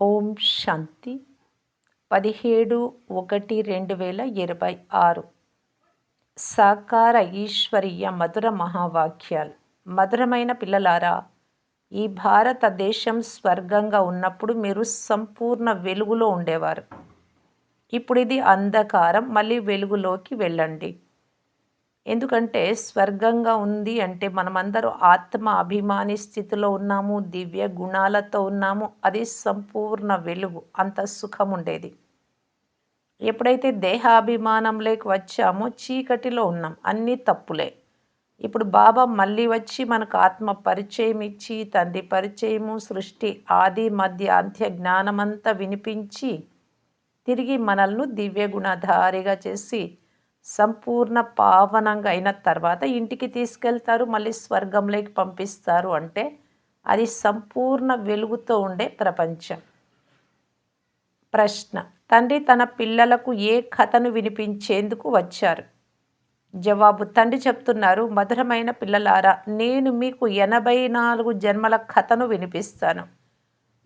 ఓం శాంతి. పదిహేడు ఒకటి రెండు వేల ఇరవై ఆరు. సాకార ఈశ్వరీయ మధుర మహావాక్యాలు. మధురమైన పిల్లలారా ఈ భారతదేశం స్వర్గంగా ఉన్నప్పుడు మీరు సంపూర్ణ వెలుగులో ఉండేవారు. ఇప్పుడు ఇది అంధకారం మళ్ళీ వెలుగులోకి వెళ్ళండి. ఎందుకంటే స్వర్గంగా ఉంది అంటే మనమందరూ ఆత్మ అభిమాని స్థితిలో ఉన్నాము దివ్య గుణాలతో ఉన్నాము. అది సంపూర్ణ వెలుగు అంత సుఖం ఉండేది. ఎప్పుడైతే దేహాభిమానంలోకి వచ్చామో చీకటిలో ఉన్నాం అన్నీ తప్పులే. ఇప్పుడు బాబా మళ్ళీ వచ్చి మనకు ఆత్మ పరిచయం ఇచ్చి తండ్రి పరిచయము సృష్టి ఆది మధ్య అంత్య జ్ఞానమంతా వినిపించి తిరిగి మనల్ని దివ్య గుణధారిగా చేసి సంపూర్ణ పావనంగా అయిన తర్వాత ఇంటికి తీసుకెళ్తారు మళ్ళీ స్వర్గంలోకి పంపిస్తారు అంటే అది సంపూర్ణ వెలుగుతో ఉండే ప్రపంచం. ప్రశ్న తండ్రి తన పిల్లలకు ఏ కథను వినిపించేందుకు వచ్చారు? జవాబు తండ్రి చెప్తున్నారు మధురమైన పిల్లలారా నేను మీకు ఎనభై నాలుగు జన్మల కథను వినిపిస్తాను.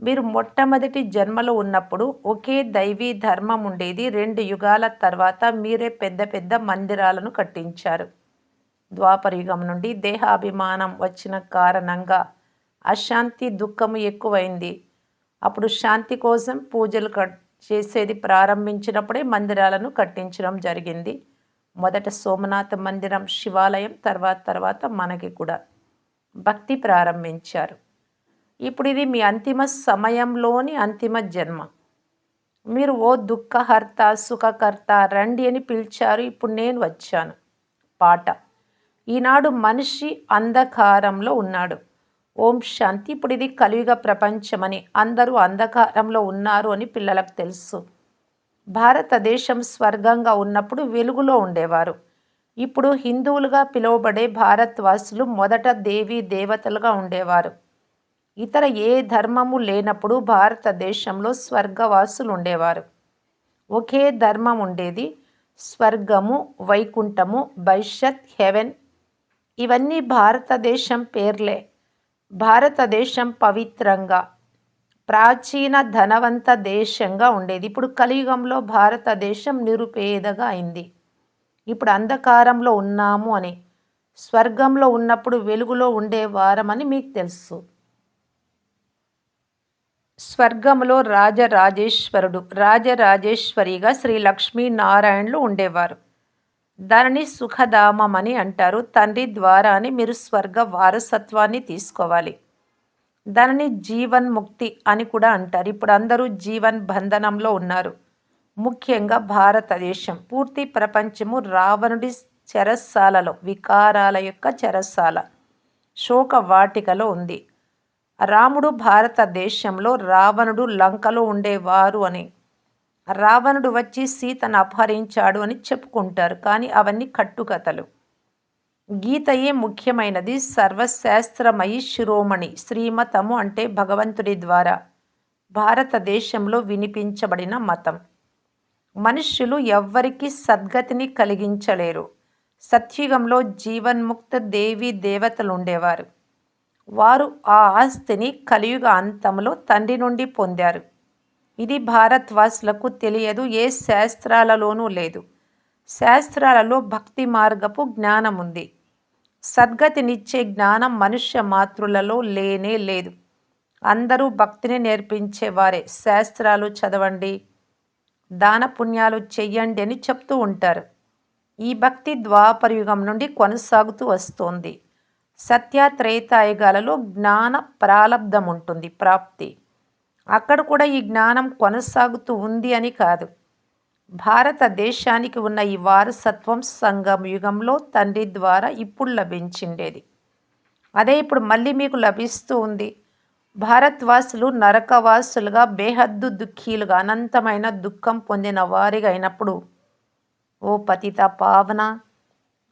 మీరు మొట్టమొదటి జన్మలో ఉన్నప్పుడు ఒకే దైవీ ధర్మం ఉండేది. రెండు యుగాల తర్వాత మీరే పెద్ద పెద్ద మందిరాలను కట్టించారు. ద్వాపర యుగం నుండి దేహాభిమానం వచ్చిన కారణంగా అశాంతి దుఃఖము ఎక్కువైంది. అప్పుడు శాంతి కోసం పూజలు చేసేది ప్రారంభించినప్పుడే మందిరాలను కట్టించడం జరిగింది. మొదట సోమనాథ మందిరం శివాలయం తర్వాత తర్వాత మనకి కూడా భక్తి ప్రారంభించారు. ఇప్పుడు ఇది మీ అంతిమ సమయంలోని అంతిమ జన్మ. మీరు ఓ దుఃఖహర్త సుఖకర్త రండి అని పిలిచారు. ఇప్పుడు నేను వచ్చాను. పాట. ఈనాడు మనిషి అంధకారంలో ఉన్నాడు. ఓం శాంతి. ఇప్పుడు ఇది కలియుగ ప్రపంచమని అందరూ అంధకారంలో ఉన్నారు అని పిల్లలకు తెలుసు. భారతదేశం స్వర్గంగా ఉన్నప్పుడు వెలుగులో ఉండేవారు. ఇప్పుడు హిందువులుగా పిలువబడే భారత్వాసులు మొదట దేవీ దేవతలుగా ఉండేవారు. ఇతర ఏ ధర్మము లేనప్పుడు భారతదేశంలో స్వర్గవాసులు ఉండేవారు ఒకే ధర్మం ఉండేది స్వర్గము వైకుంఠము భవిష్యత్ హెవెన్. ఇవన్నీ భారతదేశం పేర్లే. భారతదేశం పవిత్రంగా ప్రాచీన ధనవంత దేశంగా ఉండేది. ఇప్పుడు కలియుగంలో భారతదేశం నిరుపేదగా అయింది. ఇప్పుడు అంధకారంలో ఉన్నాము అని స్వర్గంలో ఉన్నప్పుడు వెలుగులో ఉండే వారమని మీకు తెలుసు. స్వర్గంలో రాజరాజేశ్వరుడు రాజరాజేశ్వరిగా శ్రీ లక్ష్మీనారాయణులు ఉండేవారు. దానిని సుఖధామం అని అంటారు. తండ్రి ద్వారానే మీరు స్వర్గ వారసత్వాన్ని తీసుకోవాలి. దానిని జీవన్ ముక్తి అని కూడా అంటారు. ఇప్పుడు అందరూ జీవన్ బంధనంలో ఉన్నారు. ముఖ్యంగా భారతదేశం. పూర్తి ప్రపంచము రావణుడి చెరస్సాలలో వికారాల యొక్క చెరస్సాల శోక వాటికలో ఉంది. రాముడు భారతదేశంలో రావణుడు లంకలో ఉండేవారు అని. రావణుడు వచ్చి సీతను అపహరించాడు అని చెప్పుకుంటారు కానీ అవన్నీ కట్టుకథలు. గీతయే ముఖ్యమైనది. సర్వశాస్త్రమయి శిరోమణి శ్రీమతము అంటే భగవంతుడి ద్వారా భారతదేశంలో వినిపించబడిన మతం. మనుష్యులు ఎవ్వరికి సద్గతిని కలిగించలేరు. సత్యుగంలో జీవన్ముక్త దేవి దేవతలు ఉండేవారు. వారు ఆ ఆస్తిని కలియుగ అంతంలో తండ్రి నుండి పొందారు. ఇది భారత్వాసులకు తెలియదు ఏ శాస్త్రాలలోనూ లేదు. శాస్త్రాలలో భక్తి మార్గపు జ్ఞానం ఉంది. సద్గతినిచ్చే జ్ఞానం మనుష్య మాతృలలో లేనే లేదు. అందరూ భక్తిని నేర్పించేవారే శాస్త్రాలు చదవండి దాన పుణ్యాలు చెయ్యండి అని చెప్తూ ఉంటారు. ఈ భక్తి ద్వాపరయుగం నుండి కొనసాగుతూ వస్తోంది. సత్యత్రేతాయుగాలలో జ్ఞాన ప్రాలబ్ధం ఉంటుంది ప్రాప్తి. అక్కడ కూడా ఈ జ్ఞానం కొనసాగుతూ ఉంది అని కాదు. భారతదేశానికి ఉన్న ఈ వారసత్వం సంగం యుగంలో తండ్రి ద్వారా ఇప్పుడు లభించిండేది. అదే ఇప్పుడు మళ్ళీ మీకు లభిస్తూ ఉంది. భారత్వాసులు నరకవాసులుగా బేహద్దు దుఃఖీలుగా అనంతమైన దుఃఖం పొందిన వారిగా అయినప్పుడు ఓ పతిత పావన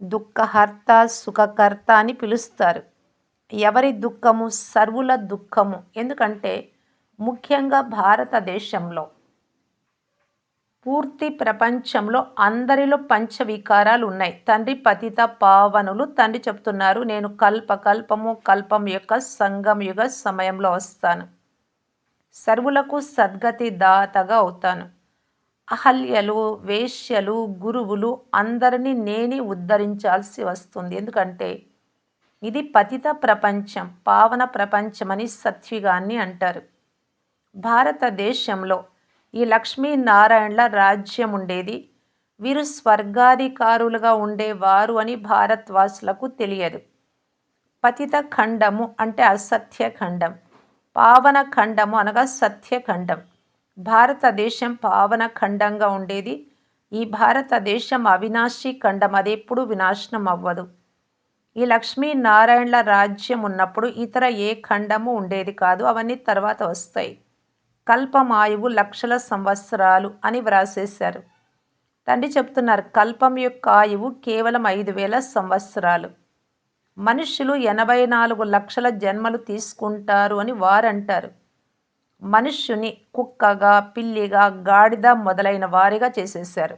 దుఃఖహర్త సుఖకర్త అని పిలుస్తారు. ఎవరి దుఃఖము సర్వుల దుఃఖము. ఎందుకంటే ముఖ్యంగా భారతదేశంలో పూర్తి ప్రపంచంలో అందరిలో పంచవికారాలు ఉన్నాయి. తండ్రి పతిత పావనులు తండ్రి చెప్తున్నారు నేను కల్ప కల్పము కల్పం యొక్క సంగం యుగ సమయంలో వస్తాను. సర్వులకు సద్గతి దాతగా అవుతాను. అహల్యలు వేశ్యలు గురువులు అందరినీ నేనే ఉద్ధరించాల్సి వస్తుంది. ఎందుకంటే ఇది పతిత ప్రపంచం పావన ప్రపంచమని సత్విగాన్ని అంటారు. భారతదేశంలో ఈ లక్ష్మీనారాయణల రాజ్యం ఉండేది. వీరు స్వర్గాధికారులుగా ఉండేవారు అని భారత్వాసులకు తెలియదు. పతిత ఖండము అంటే అసత్య ఖండం పావన ఖండము అనగా సత్యఖండం భారతదేశం పావన ఖండంగా ఉండేది. ఈ భారతదేశం అవినాశి ఖండం. అది ఎప్పుడు వినాశనం అవ్వదు. ఈ లక్ష్మీనారాయణల రాజ్యం ఉన్నప్పుడు ఇతర ఏ ఖండము ఉండేది కాదు. అవన్నీ తర్వాత వస్తాయి. కల్పమాయువు లక్షల సంవత్సరాలు అని వ్రాసేశారు. తండ్రి చెప్తున్నారు కల్పం యొక్క ఆయువు కేవలం ఐదు వేల సంవత్సరాలు. మనుషులు ఎనభై నాలుగు లక్షల జన్మలు తీసుకుంటారు అని వారంటారు. మనుష్యుని కుక్కగా పిల్లిగా గాడిద మొదలైన వారిగా చేసేశారు.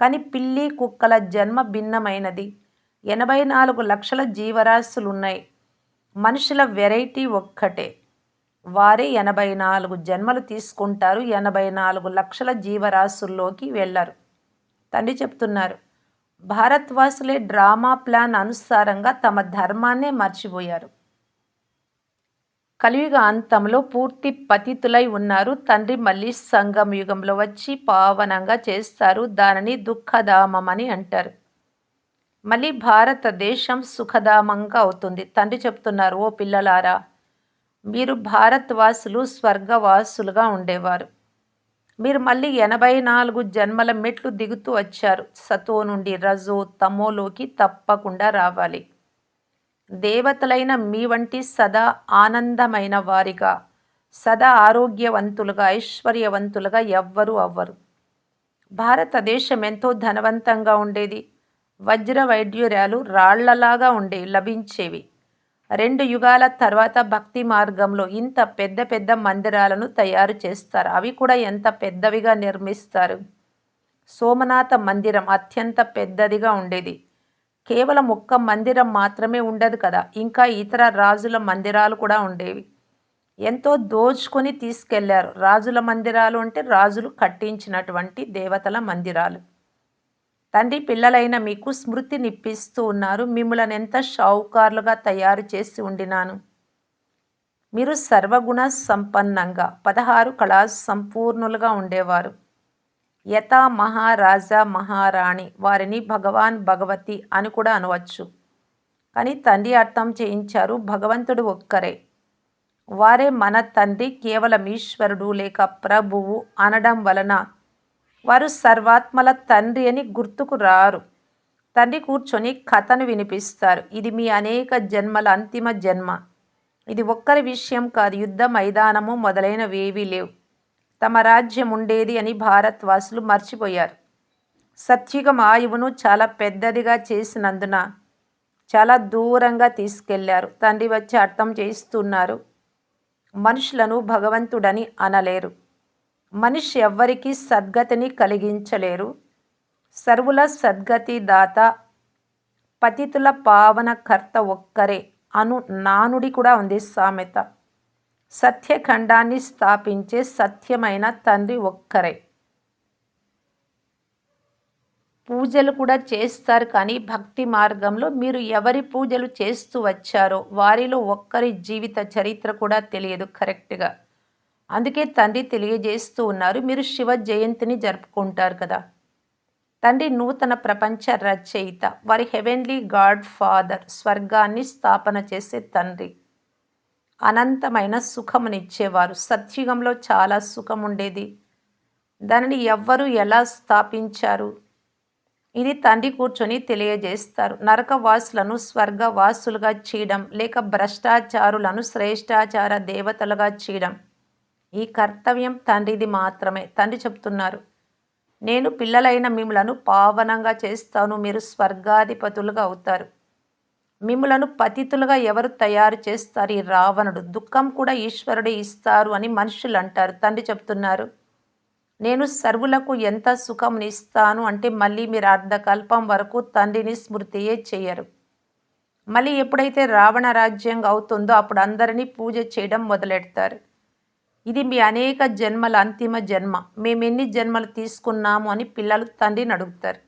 కానీ పిల్లి కుక్కల జన్మ భిన్నమైనది. ఎనభై నాలుగు లక్షల జీవరాశులు ఉన్నాయి మనుషుల వెరైటీ ఒక్కటే. వారే ఎనభై నాలుగు జన్మలు తీసుకుంటారు. ఎనభై నాలుగు లక్షల జీవరాశుల్లోకి వెళ్ళారు. తండ్రి చెప్తున్నారు భారత్వాసులే డ్రామా ప్లాన్ అనుసారంగా తమ ధర్మాన్నే మర్చిపోయారు. కలియుగ అంతంలో పూర్తి పతితులై ఉన్నారు. తండ్రి మళ్ళీ సంగం యుగంలో వచ్చి పావనంగా చేస్తారు. దానిని దుఃఖధామమని అంటారు. మళ్ళీ భారతదేశం సుఖధామంగా అవుతుంది. తండ్రి చెప్తున్నారు ఓ పిల్లలారా మీరు భారత్వాసులు స్వర్గవాసులుగా ఉండేవారు. మీరు మళ్ళీ ఎనభై నాలుగు జన్మల మెట్లు దిగుతూ వచ్చారు. సతో నుండి రజో తమోలోకి తప్పకుండా రావాలి. దేవతలైన మీ వంటి సదా ఆనందమైన వారిగా సదా ఆరోగ్యవంతులుగా ఐశ్వర్యవంతులుగా ఎవ్వరూ అవ్వరు. భారతదేశం ఎంతో ధనవంతంగా ఉండేది. వజ్ర వైడ్యుర్యాలు రాళ్ళలాగా ఉండే లభించేవి. రెండు యుగాల తర్వాత భక్తి మార్గంలో ఇంత పెద్ద పెద్ద మందిరాలను తయారు చేస్తారు. అవి కూడా ఎంత పెద్దవిగా నిర్మిస్తారు. సోమనాథ మందిరం అత్యంత పెద్దదిగా ఉండేది. కేవలం ఒక్క మందిరం మాత్రమే ఉండదు కదా. ఇంకా ఇతర రాజుల మందిరాలు కూడా ఉండేవి. ఎంతో దోచుకొని తీసుకెళ్ళారు. రాజుల మందిరాలు అంటే రాజులు కట్టించినటువంటి దేవతల మందిరాలు. తండ్రి పిల్లలైన మీకు స్మృతి నిప్పిస్తూ ఉన్నారు. మిమ్మల్ని ఎంత షావుకారులుగా తయారు చేసి ఉండినాను. మీరు సర్వగుణ సంపన్నంగా పదహారు కళా సంపూర్ణులుగా ఉండేవారు. యథా మహారాజా మహారాణి వారిని భగవాన్ భగవతి అని కూడా అనవచ్చు. కానీ తండ్రి అర్థం చేయించారు భగవంతుడు ఒక్కరే. వారే మన తండ్రి కేవలం ఈశ్వరుడు లేక ప్రభువు అనడం వలన వారు సర్వాత్మల తండ్రి అని గుర్తుకు రారు. తండ్రి కూర్చొని కథను వినిపిస్తారు. ఇది మీ అనేక జన్మల అంతిమ జన్మ. ఇది ఒక్కరి విషయం కాదు. యుద్ధ మైదానము మొదలైనవేవీ లేవు. తమ రాజ్యం ఉండేది అని భారత్వాసులు మర్చిపోయారు. సత్యుగ ఆయువును చాలా పెద్దదిగా చేసినందున చాలా దూరంగా తీసుకెళ్ళారు. తండ్రి వచ్చి అర్థం చేస్తున్నారు మనుషులను భగవంతుడని అనలేరు. మనిషి ఎవ్వరికీ సద్గతిని కలిగించలేరు. సర్వుల సద్గతి దాత పతితుల పావనకర్త ఒక్కరే అను నానుడి కూడా ఉంది సామెత. సత్యఖండాన్ని స్థాపించే సత్యమైన తండ్రి ఒక్కరే. పూజలు కూడా చేస్తారు కానీ భక్తి మార్గంలో మీరు ఎవరి పూజలు చేస్తూ వచ్చారో వారిలో ఒక్కరి జీవిత చరిత్ర కూడా తెలియదు కరెక్ట్గా. అందుకే తండ్రి తెలియజేస్తూ ఉన్నారు మీరు శివ జయంతిని జరుపుకుంటారు కదా. తండ్రి నూతన ప్రపంచ రచయిత వారి హెవెన్లీ గాడ్ ఫాదర్ స్వర్గాన్ని స్థాపన చేసే తండ్రి. అనంతమైన సుఖమునిచ్చేవారు. సత్యుగంలో చాలా సుఖం ఉండేది దానిని ఎవ్వరు ఎలా స్థాపించారు? ఇది తండ్రి కూర్చొని తెలియజేస్తారు. నరకవాసులను స్వర్గవాసులుగా చేయడం లేక భ్రష్టాచారులను శ్రేష్టాచార దేవతలుగా చేయడం ఈ కర్తవ్యం తండ్రిది మాత్రమే. తండ్రి చెప్తున్నారు నేను పిల్లలైన మిమ్మలను పావనంగా చేస్తాను. మీరు స్వర్గాధిపతులుగా అవుతారు. మిమ్ములను పతితులుగా ఎవరు తయారు చేస్తారు? ఈ రావణుడు దుఃఖం కూడా ఈశ్వరుడే ఇస్తారు అని మనుషులు అంటారు తండ్రి చెప్తున్నారు నేను సర్వులకు ఎంత సుఖంనిస్తాను అంటే మళ్ళీ మీరు అర్ధకల్పం వరకు తండ్రిని స్మృతియే చేయరు. మళ్ళీ ఎప్పుడైతే రావణ రాజ్యంగా అవుతుందో అప్పుడు అందరినీ పూజ చేయడం మొదలెడతారు. ఇది మీ అనేక జన్మల అంతిమ జన్మ. మేము ఎన్ని జన్మలు తీసుకున్నాము అని పిల్లలు తండ్రిని అడుగుతారు.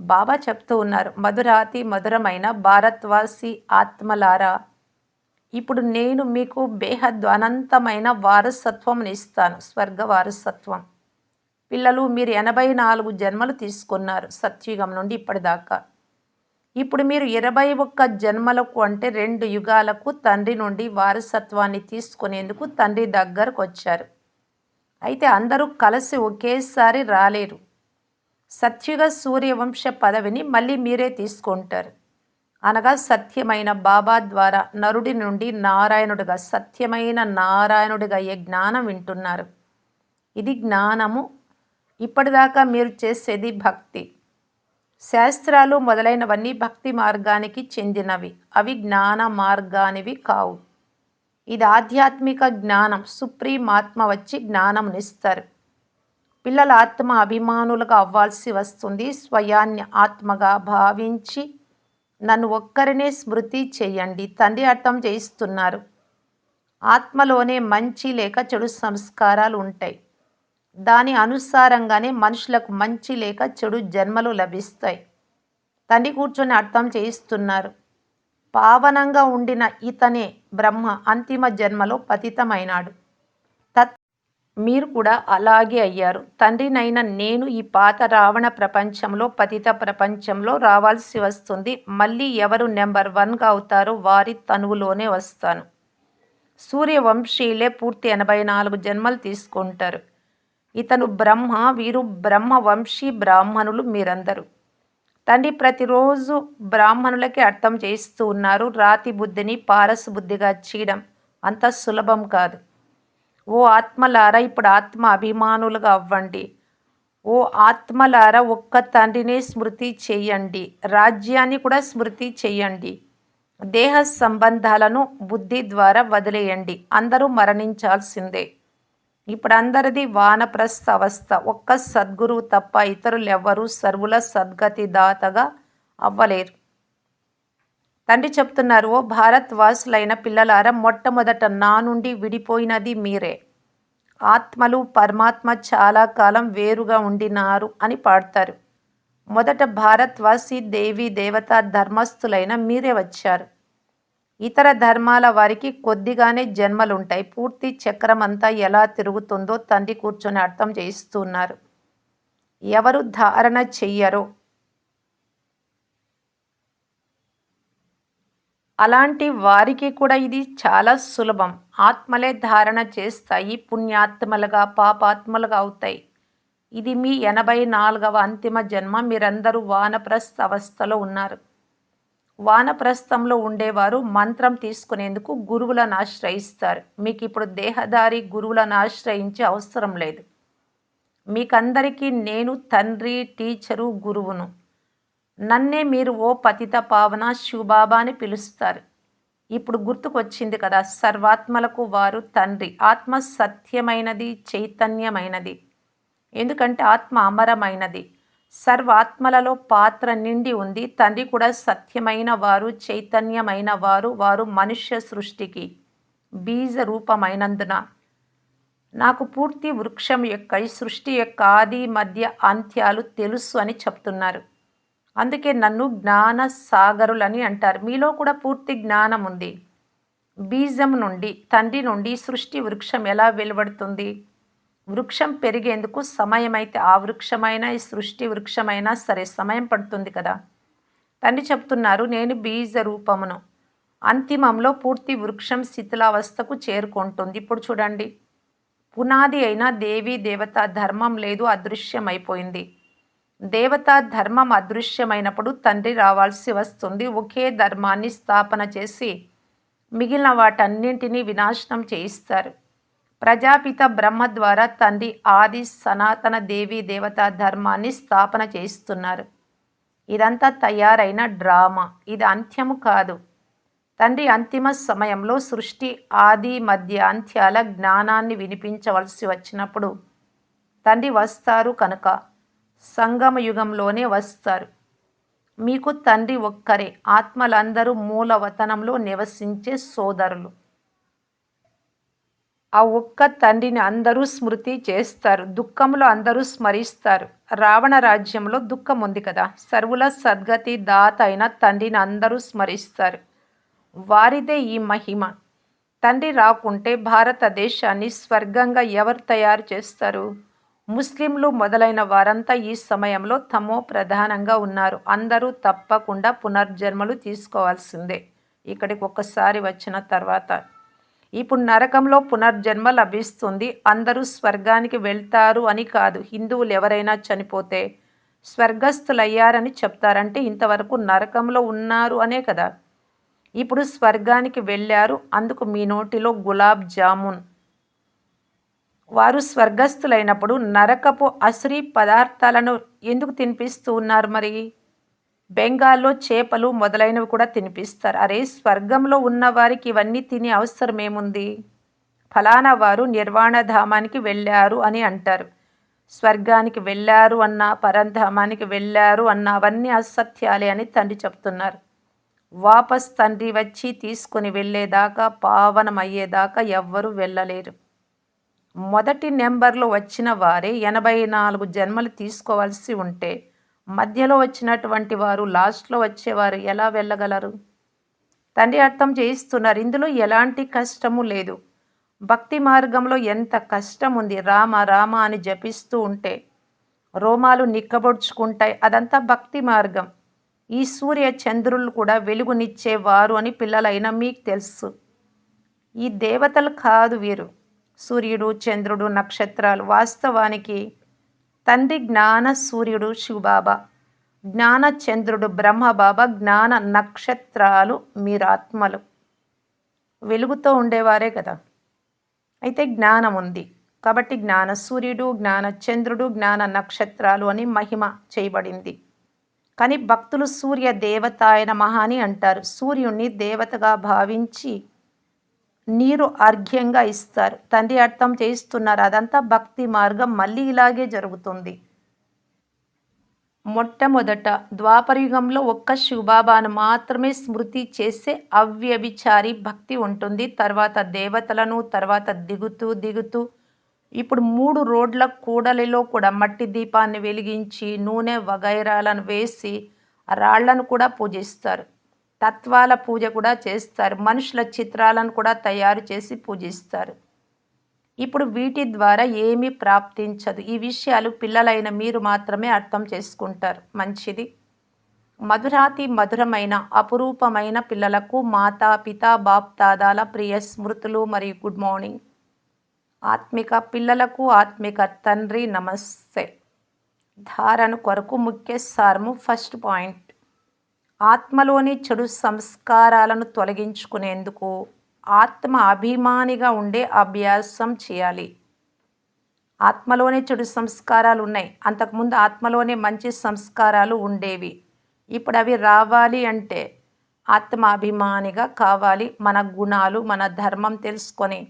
బాబా చెప్తూ ఉన్నారు మధురాతి మధురమైన భారత్వాసి ఆత్మలారా ఇప్పుడు నేను మీకు బేహద్ అనంతమైన వారసత్వం ఇస్తాను స్వర్గ వారసత్వం. పిల్లలు మీరు ఎనభై నాలుగు జన్మలు తీసుకున్నారు సత్యుగం నుండి ఇప్పటిదాకా. ఇప్పుడు మీరు ఇరవై ఒక్క జన్మలకు అంటే రెండు యుగాలకు తండ్రి నుండి వారసత్వాన్ని తీసుకునేందుకు తండ్రి దగ్గరకు వచ్చారు. అయితే అందరూ కలిసి ఒకేసారి రాలేరు. సత్యుగ సూర్యవంశ పదవిని మళ్ళీ మీరే తీసుకుంటారు. అనగా సత్యమైన బాబా ద్వారా నరుడి నుండి నారాయణుడిగా సత్యమైన నారాయణుడిగా అయ్యే జ్ఞానం వింటున్నారు? ఇది జ్ఞానము. ఇప్పటిదాకా మీరు చేసేది భక్తి. శాస్త్రాలు మొదలైనవన్నీ భక్తి మార్గానికి చెందినవి. అవి జ్ఞాన మార్గానివి కావు. ఇది ఆధ్యాత్మిక జ్ఞానం. సుప్రీమాత్మ వచ్చి వచ్చి జ్ఞానంనిస్తారు పిల్లల ఆత్మ అభిమానులుగా అవ్వాల్సి వస్తుంది. స్వయాన్ని ఆత్మగా భావించి నన్ను ఒక్కరినే స్మృతి చేయండి. తండ్రి అర్థం చేయిస్తున్నారు. ఆత్మలోనే మంచి లేక చెడు సంస్కారాలు ఉంటాయి. దాని అనుసారంగానే మనుషులకు మంచి లేక చెడు జన్మలు లభిస్తాయి. తండ్రి కూర్చొని అర్థం చేయిస్తున్నారు. పావనంగా ఉండిన ఇతనే బ్రహ్మ అంతిమ జన్మలో పతితమైనాడు. మీరు కూడా అలాగే అయ్యారు. తండ్రినైన నేను ఈ పాత రావణ ప్రపంచంలో పతిత ప్రపంచంలో రావాల్సి వస్తుంది. మళ్ళీ ఎవరు నెంబర్ వన్గా అవుతారో వారి తనువులోనే వస్తాను. సూర్యవంశీలే పూర్తి ఎనభై నాలుగు జన్మలు తీసుకుంటారు. ఇతను బ్రహ్మ వీరు బ్రహ్మవంశీ బ్రాహ్మణులు మీరందరూ. తండ్రి ప్రతిరోజు బ్రాహ్మణులకి అర్థం చేస్తూ ఉన్నారు. రాతి బుద్ధిని పారస్ బుద్ధిగా చేయడం అంత సులభం కాదు. ఓ ఆత్మలారా ఇప్పుడు ఆత్మ అభిమానులుగా అవ్వండి. ఓ ఆత్మలారా ఒక్క తండ్రిని స్మృతి చేయండి. రాజ్యాన్ని కూడా స్మృతి చేయండి. దేహ సంబంధాలను బుద్ధి ద్వారా వదిలేయండి. అందరూ మరణించాల్సిందే. ఇప్పుడు అందరిది వానప్రస్థ అవస్థ. ఒక్క సద్గురువు తప్ప ఇతరులెవ్వరూ సర్వుల సద్గతి దాతగా అవ్వలేరు. తండ్రి చెప్తున్నారు ఓ భారత్ వాసులైన పిల్లలారా మొట్టమొదట నా నుండి విడిపోయినది మీరే. ఆత్మలు పరమాత్మ చాలా కాలం వేరుగా ఉండినారు అని పాడతారు. మొదట భారత్వాసి దేవి దేవత ధర్మస్థులైన మీరే వచ్చారు. ఇతర ధర్మాల వారికి కొద్దిగానే జన్మలుంటాయి. పూర్తి చక్రం అంతా ఎలా తిరుగుతుందో తండ్రి కూర్చొని అర్థం చేయిస్తున్నారు. ఎవరు ధారణ చెయ్యరో అలాంటి వారికి కూడా ఇది చాలా సులభం. ఆత్మలే ధారణ చేస్తాయి పుణ్యాత్మలుగా పాపాత్మలుగా అవుతాయి. ఇది మీ ఎనభై నాలుగవ అంతిమ జన్మ. మీరందరూ వానప్రస్థ అవస్థలో ఉన్నారు. వానప్రస్థంలో ఉండేవారు మంత్రం తీసుకునేందుకు గురువులను ఆశ్రయిస్తారు. మీకు ఇప్పుడు దేహదారి గురువులను ఆశ్రయించే అవసరం లేదు. మీకందరికీ నేను తండ్రి టీచరు గురువును. నన్నే మీరు ఓ పతిత పావన శివబాబా అని పిలుస్తారు. ఇప్పుడు గుర్తుకొచ్చింది కదా సర్వాత్మలకు వారు తండ్రి. ఆత్మ సత్యమైనది చైతన్యమైనది. ఎందుకంటే ఆత్మ అమరమైనది. సర్వాత్మలలో పాత్ర నిండి ఉంది. తండ్రి కూడా సత్యమైన వారు చైతన్యమైన వారు వారు మనుష్య సృష్టికి బీజ రూపమైనందున నాకు పూర్తి వృక్షం యొక్క ఈ సృష్టి యొక్క ఆది మధ్య అంత్యాలు తెలుసు అని చెప్తున్నారు. అందుకే నన్ను జ్ఞాన సాగరులని అంటారు. మీలో కూడా పూర్తి జ్ఞానం ఉంది. బీజం నుండి తండ్రి నుండి సృష్టి వృక్షం ఎలా వెలువడుతుంది? వృక్షం పెరిగేందుకు సమయం అయితే ఆ వృక్షమైనా ఈ సృష్టి వృక్షమైనా సరే సమయం పడుతుంది కదా. తండ్రి చెప్తున్నారు నేను బీజ రూపమును అంతిమంలో పూర్తి వృక్షం శిథిలావస్థకు చేరుకుంటుంది. ఇప్పుడు చూడండి. పునాది అయిన దేవి దేవత ధర్మం లేదు అదృశ్యమైపోయింది. దేవత ధర్మం అదృశ్యమైనప్పుడు తండ్రి రావాల్సి వస్తుంది. ఒకే ధర్మాన్ని స్థాపన చేసి మిగిలిన వాటన్నింటినీ వినాశనం చేయిస్తారు. ప్రజాపిత బ్రహ్మ ద్వారా తండ్రి ఆది సనాతన దేవి దేవతా ధర్మాన్ని స్థాపన చేయిస్తున్నారు. ఇదంతా తయారైన డ్రామా. ఇది అంత్యము కాదు. తండ్రి అంతిమ సమయంలో సృష్టి ఆది మధ్య అంత్యాల జ్ఞానాన్ని వినిపించవలసి వచ్చినప్పుడు తండ్రి వస్తారు కనుక. సంగమ యుగంలోనే వస్తారు. మీకు తండ్రి ఒక్కరే ఆత్మలందరూ మూలవతనంలో నివసించే సోదరులు. ఆ ఒక్క తండ్రిని అందరూ స్మృతి చేస్తారు దుఃఖంలో అందరూ స్మరిస్తారు. రావణ రాజ్యంలో దుఃఖం ఉంది కదా సర్వుల సద్గతి దాత అయిన తండ్రిని అందరూ స్మరిస్తారు. వారిదే ఈ మహిమ. తండ్రి రాకుంటే భారతదేశాన్ని స్వర్గంగా ఎవరు తయారు చేస్తారు? ముస్లింలు మొదలైన వారంతా ఈ సమయంలో తమో ప్రధానంగా ఉన్నారు. అందరూ తప్పకుండా పునర్జన్మలు తీసుకోవాల్సిందే. ఇక్కడికి ఒక్కసారి వచ్చిన తర్వాత ఇప్పుడు నరకంలో పునర్జన్మ లభిస్తుంది. అందరూ స్వర్గానికి వెళ్తారు అని కాదు. హిందువులు ఎవరైనా చనిపోతే స్వర్గస్థులయ్యారని చెప్తారంటే ఇంతవరకు నరకంలో ఉన్నారు అనే కదా. ఇప్పుడు స్వర్గానికి వెళ్ళారు. అందుకు మీ నోటిలో గులాబ్ జామున్. వారు స్వర్గస్థులైనప్పుడు నరకపు అశ్రీ పదార్థాలను ఎందుకు తినిపిస్తూ ఉన్నారు మరి? బెంగాల్లో చేపలు మొదలైనవి కూడా తినిపిస్తారు. అరే స్వర్గంలో ఉన్న వారికి ఇవన్నీ తినే అవసరం ఏముంది? ఫలానా వారు నిర్వాణధామానికి వెళ్ళారు అని అంటారు. స్వర్గానికి వెళ్ళారు అన్న పరంధామానికి వెళ్ళారు అన్న అవన్నీ అసత్యాలే అని తండ్రి చెప్తున్నారు. వాపస్ తండ్రి వచ్చి తీసుకుని వెళ్ళేదాకా పావనమయ్యేదాకా ఎవ్వరూ వెళ్ళలేరు. మొదటి నెంబర్లో వచ్చిన వారే ఎనభై నాలుగు జన్మలు తీసుకోవాల్సి ఉంటే మధ్యలో వచ్చినటువంటి వారు లాస్ట్లో వచ్చేవారు ఎలా వెళ్ళగలరు? తండ్రి అర్థం చేయిస్తున్నారు ఇందులో ఎలాంటి కష్టము లేదు. భక్తి మార్గంలో ఎంత కష్టం ఉంది రామ రామ అని జపిస్తూ ఉంటే రోమాలు నిక్కబొడుచుకుంటాయి అదంతా భక్తి మార్గం. ఈ సూర్య చంద్రులు కూడా వెలుగునిచ్చేవారు అని పిల్లలైన మీకు తెలుసు. ఈ దేవతలు కాదు వీరు. సూర్యుడు చంద్రుడు నక్షత్రాలు. వాస్తవానికి తండ్రి జ్ఞాన సూర్యుడు శివబాబా. జ్ఞాన చంద్రుడు బ్రహ్మబాబా. జ్ఞాన నక్షత్రాలు మీరాత్మలు వెలుగుతో ఉండేవారే కదా. అయితే జ్ఞానం ఉంది. కాబట్టి జ్ఞాన సూర్యుడు జ్ఞాన చంద్రుడు జ్ఞాన నక్షత్రాలు అని మహిమ చేయబడింది. కానీ భక్తులు సూర్య దేవత ఆయన మహాని అంటారు. సూర్యుణ్ణి దేవతగా భావించి నీరు అర్ఘ్యంగా ఇస్తారు. తండ్రి అర్థం చేయిస్తున్నారు. అదంతా భక్తి మార్గం. మళ్ళీ ఇలాగే జరుగుతుంది. మొట్టమొదట ద్వాపరయుగంలో ఒక్క శివబాబాను మాత్రమే స్మృతి చేసే అవ్యభిచారి భక్తి ఉంటుంది. తర్వాత దేవతలను తర్వాత దిగుతూ దిగుతూ. ఇప్పుడు మూడు రోడ్ల కూడలిలో కూడా మట్టి దీపాన్ని వెలిగించి నూనె వగైరాలను వేసి రాళ్ళను కూడా పూజిస్తారు. తత్వాల పూజ కూడా చేస్తారు. మనుషుల చిత్రాలను కూడా తయారు చేసి పూజిస్తారు. ఇప్పుడు వీటి ద్వారా ఏమీ ప్రాప్తించదు. ఈ విషయాలు పిల్లలైన మీరు మాత్రమే అర్థం చేసుకుంటారు. మంచిది. మధురాతి మధురమైన అపురూపమైన పిల్లలకు మాతా పిత బాప్తాదాల ప్రియ స్మృతులు మరియు గుడ్ మార్నింగ్. ఆత్మిక పిల్లలకు ఆత్మిక తండ్రి నమస్తే. ధారణ కొరకు ముఖ్య సారము ఫస్ట్ పాయింట్. ఆత్మలోని చెడు సంస్కారాలను తొలగించుకునేందుకు ఆత్మ అభిమానిగా ఉండే అభ్యాసం చేయాలి. ఆత్మలోనే చెడు సంస్కారాలు ఉన్నాయి. అంతకుముందు ఆత్మలోనే మంచి సంస్కారాలు ఉండేవి. ఇప్పుడు అవి రావాలి అంటే ఆత్మ అభిమానిగా కావాలి. మన గుణాలు మన ధర్మం తెలుసుకొని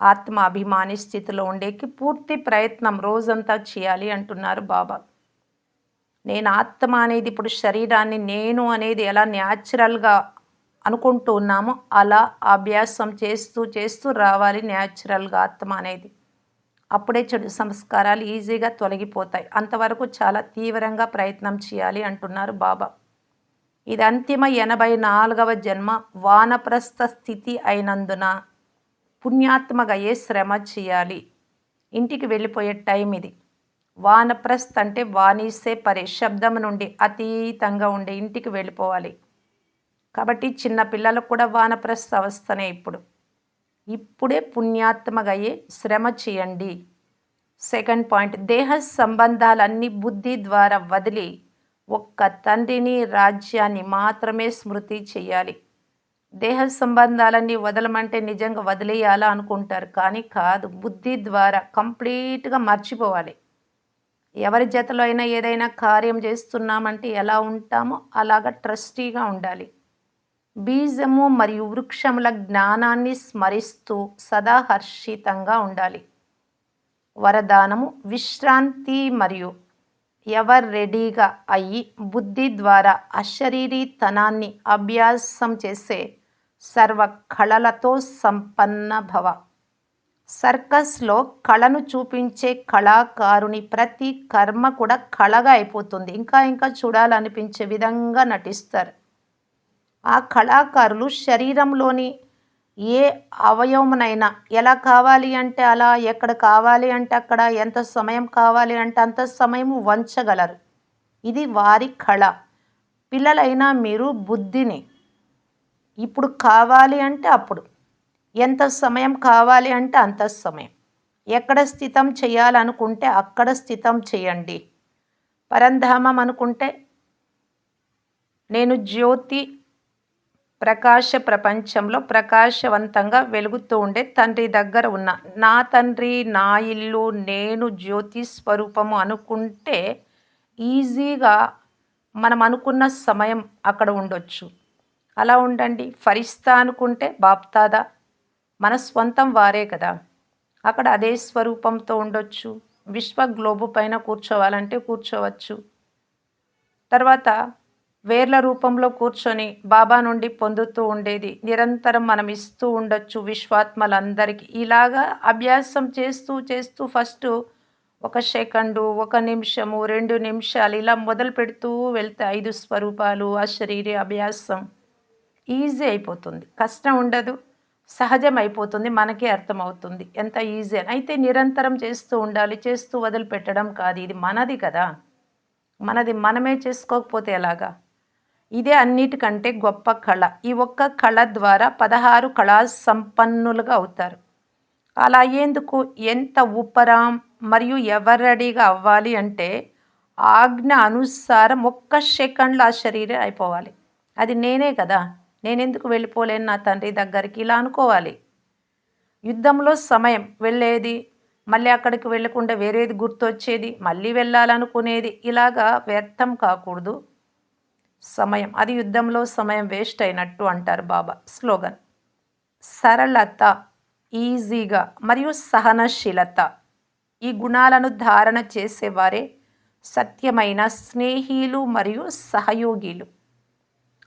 ఆత్మ అభిమాని స్థితిలో ఉండేకి పూర్తి ప్రయత్నం రోజంతా చేయాలి అంటున్నారు బాబా. నేను ఆత్మ అనేది ఇప్పుడు శరీరాన్ని నేను అనేది ఎలా న్యాచురల్గా అనుకుంటూ ఉన్నామో అలా అభ్యాసం చేస్తూ చేస్తూ రావాలి న్యాచురల్గా ఆత్మ అనేది. అప్పుడే చెడు సంస్కారాలు ఈజీగా తొలగిపోతాయి. అంతవరకు చాలా తీవ్రంగా ప్రయత్నం చేయాలి అంటున్నారు బాబా. ఇది అంతిమ ఎనభై నాలుగవ జన్మ వానప్రస్థ స్థితి అయినందున పుణ్యాత్మగా ఏ శ్రమ చేయాలి? ఇంటికి వెళ్ళిపోయే టైం ఇది. వానప్రస్థ అంటే వాణిసే పరే శబ్దం నుండి అతీతంగా ఉండే ఇంటికి వెళ్ళిపోవాలి. కాబట్టి చిన్న పిల్లలకు కూడా వానప్రస్థ అవస్థనే ఇప్పుడు. ఇప్పుడే పుణ్యాత్మగయ్యే శ్రమ చేయండి. సెకండ్ పాయింట్ దేహ సంబంధాలన్నీ బుద్ధి ద్వారా వదిలి ఒక్క తండ్రిని రాజ్యాన్ని మాత్రమే స్మృతి చేయాలి. దేహ సంబంధాలన్నీ వదలమంటే నిజంగా వదిలేయాలా అనుకుంటారు. కానీ కాదు బుద్ధి ద్వారా కంప్లీట్గా మర్చిపోవాలి. ఎవరి జతలో అయినా ఏదైనా కార్యం చేస్తున్నామంటే ఎలా ఉంటామో అలాగ ట్రస్టీగా ఉండాలి. బీజము మరియు వృక్షముల జ్ఞానాన్ని స్మరిస్తూ సదా హర్షితంగా ఉండాలి. వరదానము విశ్రాంతి మరియు ఎవర్ రెడీగా అయ్యి బుద్ధి ద్వారా అశరీరీతనాన్ని అభ్యాసం చేసే సర్వ కళలతో సంపన్న భవ. సర్కస్లో కళను చూపించే కళాకారుని ప్రతి కర్మ కూడా కళగా అయిపోతుంది. ఇంకా ఇంకా చూడాలనిపించే విధంగా నటిస్తారు. ఆ కళాకారులు శరీరంలోని ఏ అవయవమునైనా ఎలా కావాలి అంటే అలా ఎక్కడ కావాలి అంటే అక్కడ ఎంత సమయం కావాలి అంటే అంత సమయం వంచగలరు. ఇది వారి కళ. పిల్లలైనా మీరు బుద్ధిని ఇప్పుడు కావాలి అంటే అప్పుడు ఎంత సమయం కావాలి అంటే అంత సమయం. ఎక్కడ స్థితం చేయాలనుకుంటే అక్కడ స్థితం చేయండి. పరంధామం అనుకుంటే నేను జ్యోతి ప్రకాశ ప్రపంచంలో ప్రకాశవంతంగా వెలుగుతూ ఉండే తండ్రి దగ్గర ఉన్న. నా తండ్రి నా ఇల్లు నేను జ్యోతి స్వరూపము అనుకుంటే ఈజీగా మనం అనుకున్న సమయం అక్కడ ఉండొచ్చు. అలా ఉండండి. ఫరిస్తా అనుకుంటే బాప్తాదా? మన స్వంతం వారే కదా. అక్కడ అదే స్వరూపంతో ఉండొచ్చు. విశ్వ గ్లోబు పైన కూర్చోవాలంటే కూర్చోవచ్చు. తర్వాత వేర్ల రూపంలో కూర్చొని బాబా నుండి పొందుతూ ఉండేది. నిరంతరం మనం ఇస్తూ ఉండొచ్చు విశ్వాత్మలందరికీ. ఇలాగా అభ్యాసం చేస్తూ చేస్తూ ఫస్ట్ ఒక సెకండు ఒక నిమిషము రెండు నిమిషాలు ఇలా మొదలు పెడుతూ వెళ్తే ఐదు స్వరూపాలు ఆ శరీర అభ్యాసం ఈజీ అయిపోతుంది. కష్టం ఉండదు. సహజం అయిపోతుంది మనకే అర్థమవుతుంది. ఎంత ఈజీ అని. అయితే నిరంతరం చేస్తూ ఉండాలి చేస్తూ వదిలిపెట్టడం కాదు. ఇది మనది కదా. మనది మనమే చేసుకోకపోతే ఎలాగా? ఇదే అన్నిటికంటే గొప్ప కళ. ఈ ఒక్క కళ ద్వారా పదహారు కళా సంపన్నులుగా అవుతారు. అలా అయ్యేందుకు ఎంత ఉపరాం మరియు ఎవరడిగా అవ్వాలి అంటే ఆజ్ఞ అనుసారం ఒక్క సెకండ్లో ఆ శరీరం అయిపోవాలి. అది నేనే కదా. నేనెందుకు వెళ్ళిపోలేను నా తండ్రి దగ్గరికి? ఇలా అనుకోవాలి. యుద్ధంలో సమయం వెళ్ళేది మళ్ళీ అక్కడికి వెళ్ళకుండా వేరేది గుర్తొచ్చేది మళ్ళీ వెళ్ళాలనుకునేది ఇలాగా వ్యర్థం కాకూడదు. సమయం అది యుద్ధంలో సమయం వేస్ట్ అయినట్టు అంటారు బాబా. స్లోగన్. సరళత ఈజీగా మరియు సహనశీలత. ఈ గుణాలను ధారణ చేసేవారే సత్యమైన స్నేహిలు మరియు సహయోగిలు.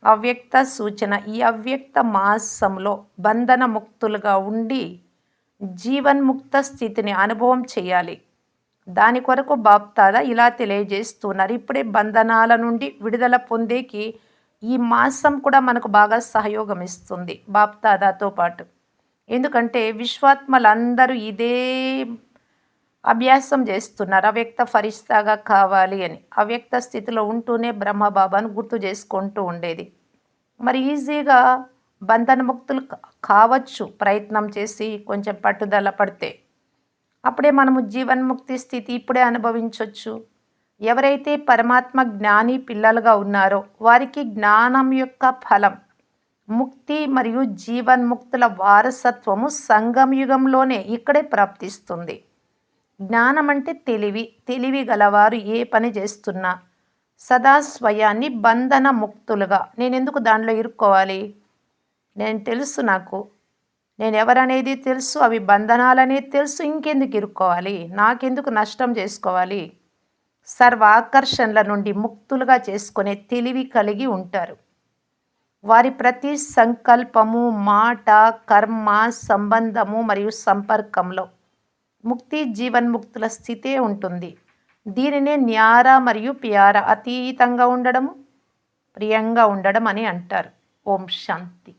అవ్యక్త సూచన. ఈ అవ్యక్త మాసంలో బంధన ముక్తులుగా ఉండి జీవన్ముక్త స్థితిని అనుభవం చేయాలి. దాని కొరకు బాప్తాద ఇలా తెలియజేస్తున్నారు. ఇప్పుడే బంధనాల నుండి విడుదల పొందేకి ఈ మాసం కూడా మనకు బాగా సహయోగం ఇస్తుంది బాప్తాదాతో పాటు. ఎందుకంటే విశ్వాత్మలందరూ ఇదే అభ్యాసం చేస్తున్నారు. అవ్యక్త ఫరిస్తాగా కావాలి అని. అవ్యక్త స్థితిలో ఉంటూనే బ్రహ్మబాబాను గుర్తు చేసుకుంటూ ఉండేది. మరి ఈజీగా బంధనముక్తులు కావచ్చు ప్రయత్నం చేసి కొంచెం పట్టుదల పడితే. అప్పుడే మనము జీవన్ముక్తి స్థితి ఇప్పుడే అనుభవించవచ్చు ఎవరైతే పరమాత్మ జ్ఞాని పిల్లలుగా ఉన్నారో వారికి జ్ఞానం యొక్క ఫలం. ముక్తి మరియు జీవన్ముక్తుల వారసత్వము సంగం యుగంలోనే ఇక్కడే ప్రాప్తిస్తుంది. జ్ఞానం అంటే తెలివి తెలివి గలవారు ఏ పని చేస్తున్నా సదా స్వయాన్ని బంధన ముక్తులుగా. నేను ఎందుకు దానిలో ఇరుక్కోవాలి? నేను తెలుసు నాకు. నేను ఎవరనేది తెలుసు అవి బంధనాలనేది తెలుసు ఇంకెందుకు ఇరుక్కోవాలి? నాకెందుకు నష్టం చేసుకోవాలి? సర్వ ఆకర్షణల నుండి ముక్తులుగా చేసుకునే తెలివి కలిగి ఉంటారు. వారి ప్రతి సంకల్పము మాట కర్మ సంబంధము మరియు సంపర్కంలో ముక్తి జీవన్ముక్తుల స్థితే ఉంటుంది. దీనినే న్యార మరియు ప్యార అతీతంగా ఉండడము ప్రియంగా ఉండడం అని అంటారు. ఓం శాంతి.